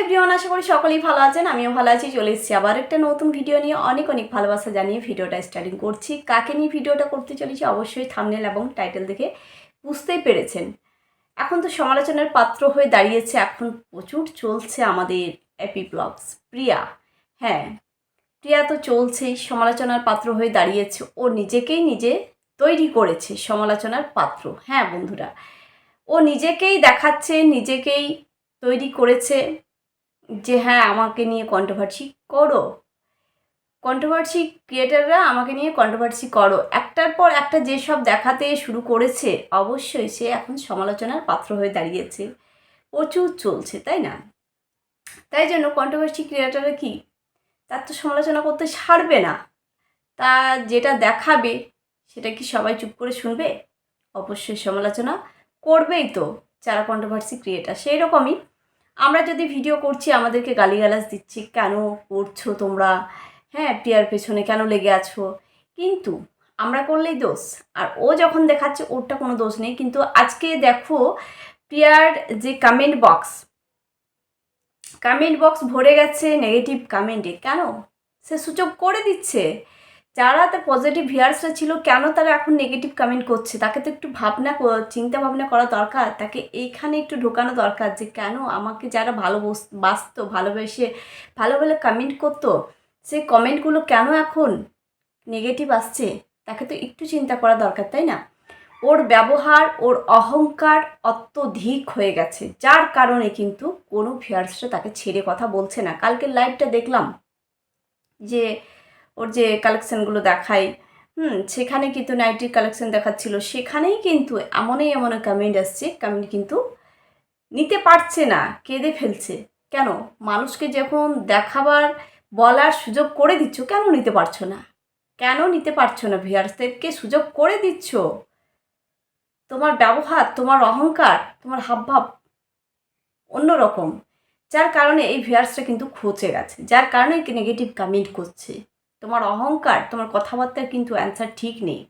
Everyone আশা করি সকলেই ভালো আছেন, আমিও ভালো আছি, চলে এসেছি আবার একটা নতুন ভিডিও নিয়ে অনেক অনেক ভালোবাসা জানিয়ে ভিডিওটা স্টার্টিং করছি। কাকে নিয়ে ভিডিওটা করতে চলেছি অবশ্যই থামনেল এবং টাইটেল দেখে বুঝতেই পেরেছেন। এখন তো সমালোচনার পাত্র হয়ে দাঁড়িয়েছে, এখন প্রচুর চলছে আমাদের এপি ব্লগস প্রিয়া হ্যাঁ প্রিয়া তো চলছেই, সমালোচনার পাত্র হয়ে দাঁড়িয়েছে, ও নিজেকেই নিজে তৈরি করেছে সমালোচনার পাত্র। হ্যাঁ বন্ধুরা, ও নিজেকেই দেখাচ্ছে, নিজেকেই তৈরি করেছে যে হ্যাঁ আমাকে নিয়ে কন্ট্রোভার্সি করো। কন্ট্রোভার্সি ক্রিয়েটাররা আমাকে নিয়ে কন্ট্রোভার্সি করো। একটার পর একটা যেসব দেখাতে শুরু করেছে, অবশ্যই সে এখন সমালোচনার পাত্র হয়ে দাঁড়িয়েছে। প্রচুর চলছে, তাই না? তাই জন্য কন্ট্রোভার্সি ক্রিয়েটাররা কি? তার তো সমালোচনা করতে ছাড়বে না। তা যেটা দেখাবে, সেটা কি সবাই চুপ করে শুনবে? অবশ্যই সমালোচনা করবেই তো যারা কন্ট্রোভার্সি ক্রিয়েটার সেই রকমই আমরা যদি ভিডিও করছি, আমাদেরকে গালিগালাজ দিচ্ছি, কেন করছ তোমরা? হ্যাঁ প্রিয়ার পেছনে কেন লেগে আছো? কিন্তু আমরা করলেই দোষ। আর ও যখন দেখাচ্ছে, ওরটা কোনো দোষ নেই। কিন্তু আজকে দেখো প্রিয়ার যে কমেন্ট বক্স কমেন্ট বক্স ভরে গেছে নেগেটিভ কমেন্টে কেন? সে সূচক করে দিচ্ছে। যারা তার পজিটিভ ভিয়ার্সরা ছিল, কেন তারা এখন নেগেটিভ কমেন্ট করছে? তাকে তো একটু ভাবনা চিন্তা ভাবনা করা দরকার। তাকে এইখানে একটু ঢোকানো দরকার যে, কেন আমাকে যারা ভালো বাসত, ভালোবেসে ভালো ভালো কমেন্ট করতো সেই কমেন্টগুলো কেন এখন নেগেটিভ আসছে? তাকে তো একটু চিন্তা করা দরকার, তাই না? ওর ব্যবহার, ওর অহংকার অত্যধিক হয়ে গেছে। যার কারণে কিন্তু কোনো ভিয়ার্সরা তাকে ছেড়ে কথা বলছে না। কালকের লাইভটা দেখলাম যে ওর যে কালেকশানগুলো দেখায় হুম, সেখানে কিন্তু নাইটির কালেকশান দেখাচ্ছিল। সেখানেই কিন্তু এমনই এমন কমেন্ট আসছে কমেন্ট কিন্তু নিতে পারছে না, কেঁদে ফেলছে। কেন? মানুষকে যখন দেখাবার, বলার সুযোগ করে দিচ্ছ, কেন নিতে পারছ না? কেন নিতে পারছ না ভিয়ার্সদেরকে সুযোগ করে দিচ্ছ? তোমার ব্যবহার, তোমার অহংকার, তোমার হাবভাব অন্যরকম। যার কারণে এই ভিয়ার্সটা কিন্তু খচে গেছে, যার কারণে নেগেটিভ কমেন্ট করছে। তোমার অহংকার, তোমার কথাবার্তার কিন্তু অ্যান্সার ঠিক নেই।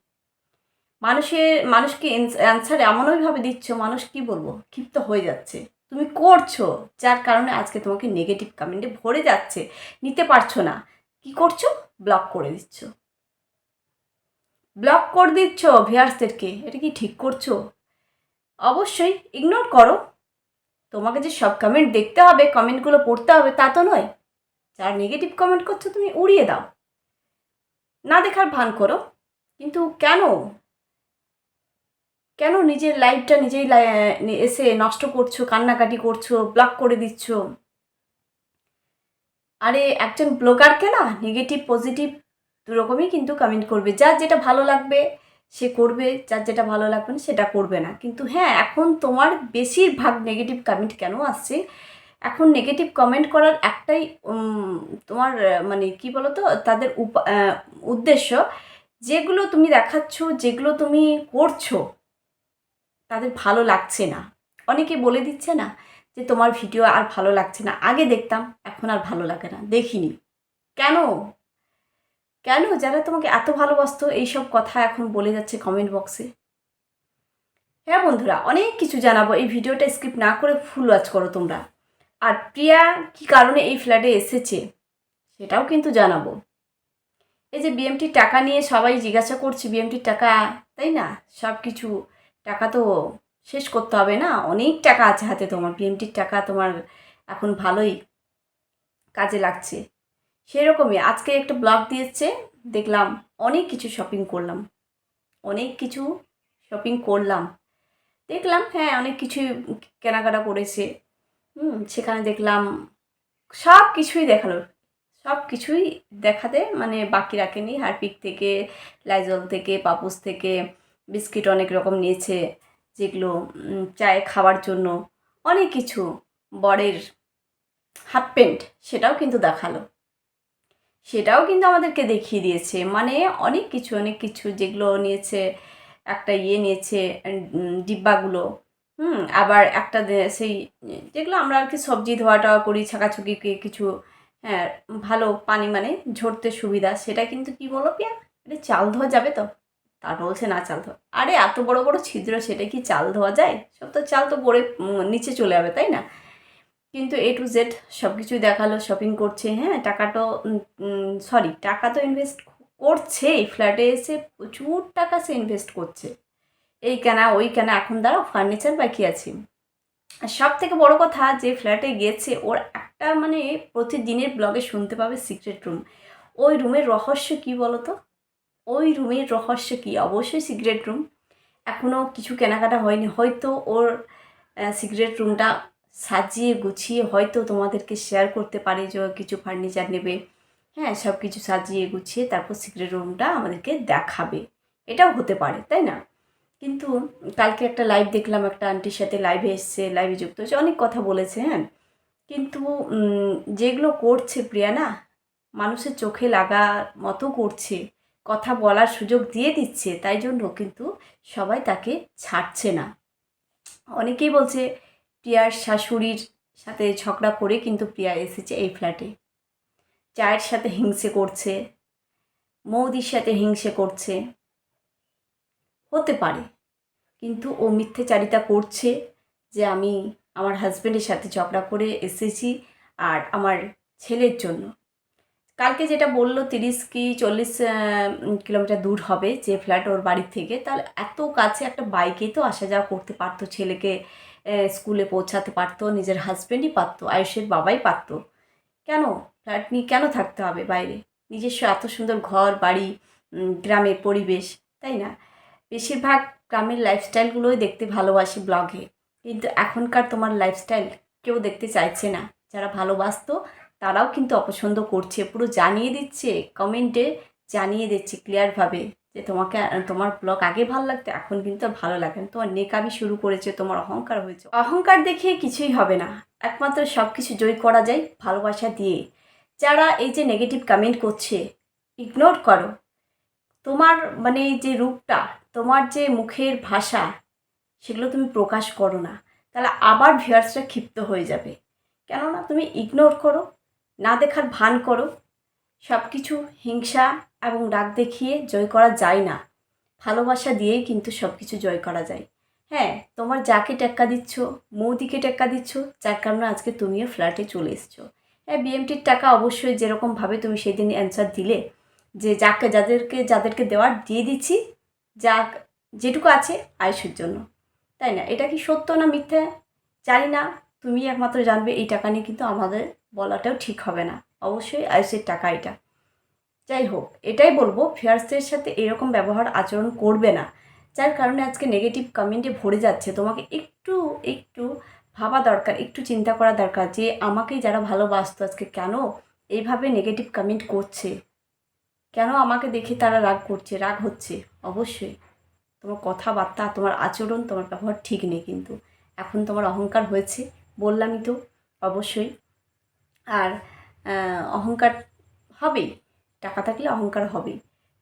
মানুষের, মানুষকে অ্যান্সার এমনইভাবে দিচ্ছ, মানুষ কি বলব? ক্ষিপ্ত হয়ে যাচ্ছে। তুমি করছ, যার কারণে আজকে তোমাকে নেগেটিভ কমেন্টে ভরে যাচ্ছে। নিতে পারছ না। কি করছ? ব্লক করে দিচ্ছ। ব্লক করে দিচ্ছ ভিয়ার্সদেরকে এটা কি ঠিক করছ? অবশ্যই ইগনোর করো। তোমাকে যে সব কমেন্ট দেখতে হবে কমেন্টগুলো পড়তে হবে, তা তো নয়। যার নেগেটিভ কমেন্ট করছ, তুমি উড়িয়ে দাও। না দেখার ভান করো, কিন্তু কেন? কেন নিজের লাইফটা নিজেই এসে নষ্ট করছ, কান্নাকাটি করছ ব্লক করে দিচ্ছ? আরে, একজন ব্লগারকে না নেগেটিভ পজিটিভ দুরকমই কিন্তু কমেন্ট করবে। যার যেটা ভালো লাগবে, সে করবে, যার যেটা ভালো লাগবে না, সেটা করবে না। কিন্তু হ্যাঁ এখন তোমার বেশিরভাগ নেগেটিভ কমেন্ট কেন আসছে? এখন নেগেটিভ কমেন্ট করার একটাই তোমার মানে কি বলো তো তাদের উদ্দেশ্য যেগুলো তুমি দেখাচ্ছ, যেগুলো তুমি করছ, তাদের ভালো লাগছে না। অনেকে বলে দিচ্ছে না যে তোমার ভিডিও আর ভালো লাগছে না। আগে দেখতাম, এখন আর ভালো লাগে না। দেখিনি। কেন? কেন? যারা তোমাকে এত ভালোবাসতো, এইসব কথা এখন বলে যাচ্ছে কমেন্ট বক্সে হ্যাঁ বন্ধুরা, অনেক কিছু জানাব। এই ভিডিওটা স্কিপ না করে ফুল ওয়াচ করো তোমরা। আর প্রিয়া কি কারণে এই ফ্ল্যাটে এসেছে সেটাও কিন্তু জানাব। এই যে বিএমটির টাকা নিয়ে সবাই জিজ্ঞাসা করছে বিএমটির টাকা, তাই না? সব কিছু টাকা তো শেষ করতে হবে না? অনেক টাকা আছে হাতে তোমার বিএমটির টাকা তোমার এখন ভালোই কাজে লাগছে। সেরকমই আজকে একটা ব্লগ দিয়েছে, দেখলাম অনেক কিছু শপিং করলাম। অনেক কিছু শপিং করলাম। দেখলাম হ্যাঁ অনেক কিছু কেনাকাটা করেছে। হুম, সেখানে দেখলাম সব কিছুই দেখাল। সব কিছুই দেখাতে মানে বাকি রাখেনি। হারপিক থেকে, লাইজল থেকে পাপুস থেকে, বিস্কিট অনেক রকম নিয়েছে যেগুলো চায়ে খাওয়ার জন্য। অনেক কিছু বরের হাফ প্যান্ট সেটাও কিন্তু দেখাল। সেটাও কিন্তু আমাদেরকে দেখিয়ে দিয়েছে। মানে অনেক কিছু অনেক কিছু যেগুলো নিয়েছে, একটা ইয়ে নিয়েছে ডিব্বাগুলো। হুম আবার একটা সেই যেগুলো আমরা আর কি সবজি ধোয়া টাওয়া করি ছাকাছুকি কিছু হ্যাঁ ভালো পানি মানে ঝরতে সুবিধা। সেটা কিন্তু কি বলো পিয়া? এটা চাল ধোয়া যাবে তো? তা বলছে না চাল ধোয়া। আরে এত বড় বড় ছিদ্র সেটা কি চাল ধোয়া যায়? সব তো চাল তো উম, নিচে চলে যাবে তাই না? কিন্তু এ টু জেড সব কিছুই দেখাল শপিং করছে হ্যাঁ টাকাটা সরি টাকা তো ইনভেস্ট করছেই। ফ্ল্যাটে এসে প্রচুর টাকা সে ইনভেস্ট করছে। এই কেনা, ওই কেনা, এখন দাঁড়াও ফার্নিচার বাকি আছে? আর সব থেকে বড় কথা, যে ফ্ল্যাটে গেছে ওর একটা মানে প্রতিদিনের ব্লগে শুনতে পাবে সিক্রেট রুম ওই রুমের রহস্য কী বলো তো ওই রুমের রহস্য কী? অবশ্যই সিক্রেট রুম এখনও কিছু কেনাকাটা হয়নি। হয়তো ওর সিক্রেট রুমটা সাজিয়ে গুছিয়ে হয়তো তোমাদেরকে শেয়ার করতে পারে যে কিছু ফার্নিচার নেবে। হ্যাঁ সব কিছু সাজিয়ে গুছিয়ে তারপর সিক্রেট রুমটা আমাদেরকে দেখাবে। এটাও হতে পারে, তাই না? কিন্তু কালকে একটা লাইভ দেখলাম, একটা আন্টির সাথে লাইভে এসছে লাইভে যুক্ত হয়েছে, অনেক কথা বলেছে হ্যাঁ? কিন্তু যেগুলো করছে প্রিয়া না, মানুষের চোখে লাগার মতো করছে, কথা বলার সুযোগ দিয়ে দিচ্ছে, তাই জন্য কিন্তু সবাই তাকে ছাড়ছে না। অনেকেই বলছে, প্রিয়ার শাশুড়ির সাথে ঝগড়া করে কিন্তু প্রিয়া এসেছে এই ফ্ল্যাটে চায়ের সাথে হিংসে করছে, মৌদির সাথে হিংসে করছে। হতে পারে। কিন্তু ও মিথ্যেচারিতা করছে যে আমি আমার হাজব্যান্ডের সাথে ঝগড়া করে এসেছি আর আমার ছেলের জন্য। কালকে যেটা বলল তিরিশ কি চল্লিশ কিলোমিটার দূর হবে যে ফ্ল্যাট ওর বাড়ির থেকে তাহলে এত কাছে একটা বাইকেই তো আসা যাওয়া করতে পারতো, ছেলেকে স্কুলে পৌঁছাতে পারতো, নিজের হাজব্যান্ডই পারতো, আয়ুষের বাবাই পারতো। কেন? ফ্ল্যাট নিয়ে কেন থাকতে হবে বাইরে? নিজস্ব এত সুন্দর ঘর, বাড়ি গ্রামের পরিবেশ, তাই না? বেশিরভাগ গ্রামের লাইফস্টাইলগুলোই দেখতে ভালোবাসি ব্লগে কিন্তু এখনকার তোমার লাইফস্টাইল কেউ দেখতে চাইছে না। যারা ভালোবাসতো, তারাও কিন্তু অপছন্দ করছে। পুরো জানিয়ে দিচ্ছে কমেন্টে জানিয়ে দিচ্ছে ক্লিয়ারভাবে যে তোমাকে, তোমার ব্লগ আগে ভালো লাগতো, এখন কিন্তু ভালো লাগে না। তোমার নেকামি শুরু করেছে, তোমার অহংকার হয়েছে। অহংকার দেখিয়ে কিছুই হবে না। একমাত্র সব কিছু জয় করা যায় ভালোবাসা দিয়ে। যারা এই যে নেগেটিভ কমেন্ট করছে ইগনোর করো। তোমার মানে যে রূপটা তোমার যে মুখের ভাষা, সেগুলো তুমি প্রকাশ করো না। তাহলে আবার ভিউয়ার্সরা ক্ষিপ্ত হয়ে যাবে। কেননা তুমি ইগনোর করো, না দেখার ভান করো। সব কিছু হিংসা এবং রাগ দেখিয়ে জয় করা যায় না। ভালোবাসা দিয়েই কিন্তু সব কিছু জয় করা যায়। হ্যাঁ তোমার যাকে টেক্কা দিচ্ছ, মৌদিকে টেক্কা দিচ্ছ, যার কারণে আজকে তুমিও ফ্ল্যাটে চলে এসছো। হ্যাঁ বিএমটির টাকা অবশ্যই যেরকমভাবে তুমি সেদিন অ্যান্সার দিলে, যে যাকে, যাদেরকে যাদেরকে দেওয়ার দিয়ে দিচ্ছি যা যেটুকু আছে আয়ুষের জন্য। তাই না? এটা কি সত্য না মিথ্যে? জানি না। তুমি একমাত্র জানবে এই টাকা নিয়ে কিন্তু আমাদের বলাটাও ঠিক হবে না। অবশ্যই আয়ুষের টাকা এটা। যাই হোক, এটাই বলব ফিয়ার্সদের সাথে এরকম ব্যবহার আচরণ করবে না। যার কারণে আজকে নেগেটিভ কমেন্টে ভরে যাচ্ছে। তোমাকে একটু একটু ভাবা দরকার, একটু চিন্তা করা দরকার যে আমাকেই যারা ভালোবাসতো আজকে কেন এইভাবে নেগেটিভ কমেন্ট করছে। কেন আমাকে দেখে তারা রাগ করছে? রাগ হচ্ছে। অবশ্যই। তোমার কথাবার্তা, তোমার আচরণ, তোমার ব্যবহার ঠিক নেই কিন্তু। এখন তোমার অহংকার হয়েছে বললামই তো। অবশ্যই। আর অহংকার হবেই। টাকা থাকলে অহংকার হবেই।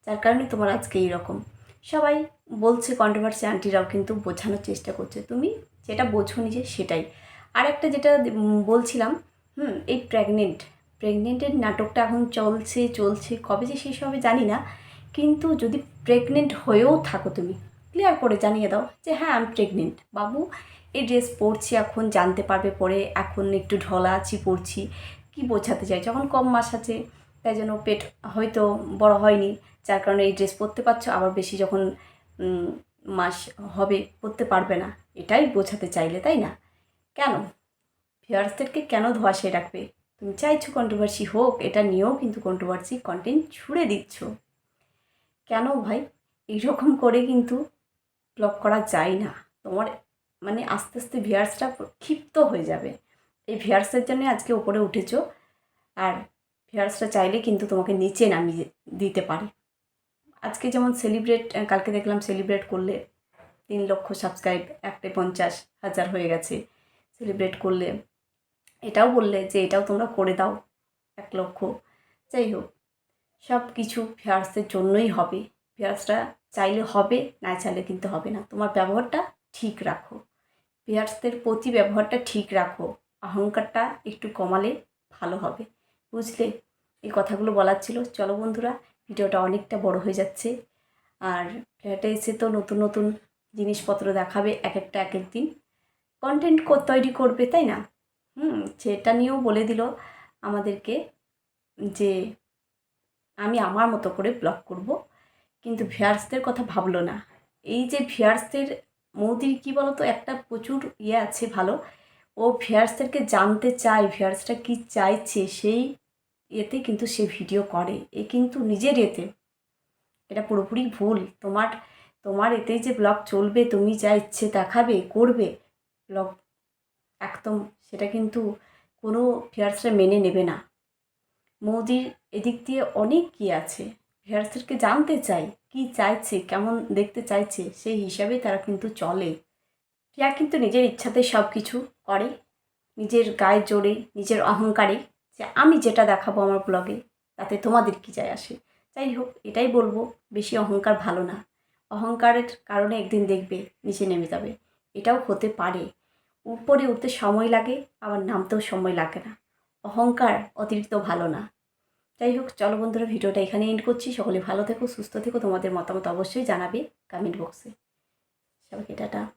যার কারণে তোমার আজকে এইরকম। সবাই বলছে কন্ট্রোভার্সি আন্টিরাও কিন্তু বোঝানোর চেষ্টা করছে। তুমি যেটা বোঝো নিজে সেটাই। আর একটা যেটা বলছিলাম, হুম, এই প্রেগনেন্ট প্রেগনেন্টের নাটকটা এখন চলছে চলছে, কবে যে শেষ হবে জানি না, কিন্তু যদি প্রেগনেন্ট হয়েও থাকো তুমি ক্লিয়ার করে জানিয়ে দাও যে হ্যাঁ আমি প্রেগনেন্ট বাবু, এই ড্রেস পরছি এখন, জানতে পারবে পরে, এখন একটু ঢলা আছি, পরছি। কি বোঝাতে চাই? যখন কম মাস আছে, তাই জন্য পেট হয়তো বড় হয়নি, যার কারণে এই ড্রেস পরতে পারছ, আবার বেশি যখন মাস হবে, পরতে পারবে না। এটাই বোঝাতে চাইলে, তাই না? কেন? ভিউয়ার্সদেরকে কেন ধোয়াশে রাখবে? তুমি চাইছো কন্ট্রোভার্সি হোক, এটা নিয়েও কিন্তু কন্ট্রোভার্সি কন্টেন্ট ছুড়ে দিচ্ছ। কেন ভাই? এইরকম করে কিন্তু ব্লক করা যায় না। তোমার মানে আস্তে আস্তে ভিয়ার্সটা ক্ষিপ্ত হয়ে যাবে। এই ভিয়ার্সের জন্য আজকে ওপরে উঠেছো, আর ভিয়ার্সরা চাইলে কিন্তু তোমাকে নিচে নামিয়ে দিতে পারে। আজকে যেমন সেলিব্রেট কালকে দেখলাম সেলিব্রেট করলে তিন লক্ষ সাবস্ক্রাইব একটা পঞ্চাশ হাজার হয়ে গেছে। সেলিব্রেট করলে এটাও বললে যে এটাও তোমরা করে দাও এক লক্ষ। যাই হোক সব কিছু ফেয়ার্সের জন্যই হবে। ফেয়ার্সটা চাইলে হবে, না চাইলে কিন্তু হবে না। তোমার ব্যবহারটা ঠিক রাখো। ফেয়ার্সদের প্রতি ব্যবহারটা ঠিক রাখো। অহংকারটা একটু কমালে ভালো হবে। বুঝলে? এই কথাগুলো বলার ছিল। চলো বন্ধুরা, ভিডিওটা অনেকটা বড় হয়ে যাচ্ছে। আর ফ্ল্যাটে এসে তো নতুন নতুন জিনিসপত্র দেখাবে এক একটা এক এক দিন। কন্টেন্ট তৈরি করবে, তাই না? হুম, সেটা নিয়েও বলে দিল আমাদেরকে যে আমি আমার মতো করে ব্লগ করব। কিন্তু ভিয়ার্সদের কথা ভাবলো না। এই যে ভিয়ার্সদের মৌদির কী বলতো, একটা প্রচুর ইয়ে আছে ভালো। ও ভিয়ার্সদেরকে জানতে চায় ভিয়ার্সরা কী চাইছে, সেই এতে কিন্তু সে ভিডিও করে। এ কিন্তু নিজের এতে এটা পুরোপুরি ভুল। তোমার তোমার এতেই যে ব্লগ চলবে, তুমি যা ইচ্ছে দেখাবে, করবে ব্লগ একদম সেটা কিন্তু কোনো ভিয়ার্সরা মেনে নেবে না। মোদির এদিক দিয়ে অনেক কি আছে ভিয়ার্সদেরকে জানতে চাই, কি চাইছে, কেমন দেখতে চাইছে, সেই হিসাবে তারা কিন্তু চলে। প্রিয়া কিন্তু নিজের ইচ্ছাতে সব কিছু করে, নিজের গায়ে জোরে, নিজের অহংকারে, যে আমি যেটা দেখাবো আমার ব্লগে তাতে তোমাদের কি যায় আসে। যাই হোক, এটাই বলব, বেশি অহংকার ভালো না। অহংকারের কারণে একদিন দেখবে, নিচে নেমে যাবে। এটাও হতে পারে। উপরে উঠতে সময় লাগে, আবার নামতেও সময় লাগে না। অহংকার অতিরিক্ত ভালো না। যাই হোক, চলো বন্ধুরা, ভিডিওটা এখানে এন্ড করছি। সকলে ভালো থেকো, সুস্থ থেকো। তোমাদের মতামত অবশ্যই জানাবে কমেন্ট বক্সে সবাইকে টাটা।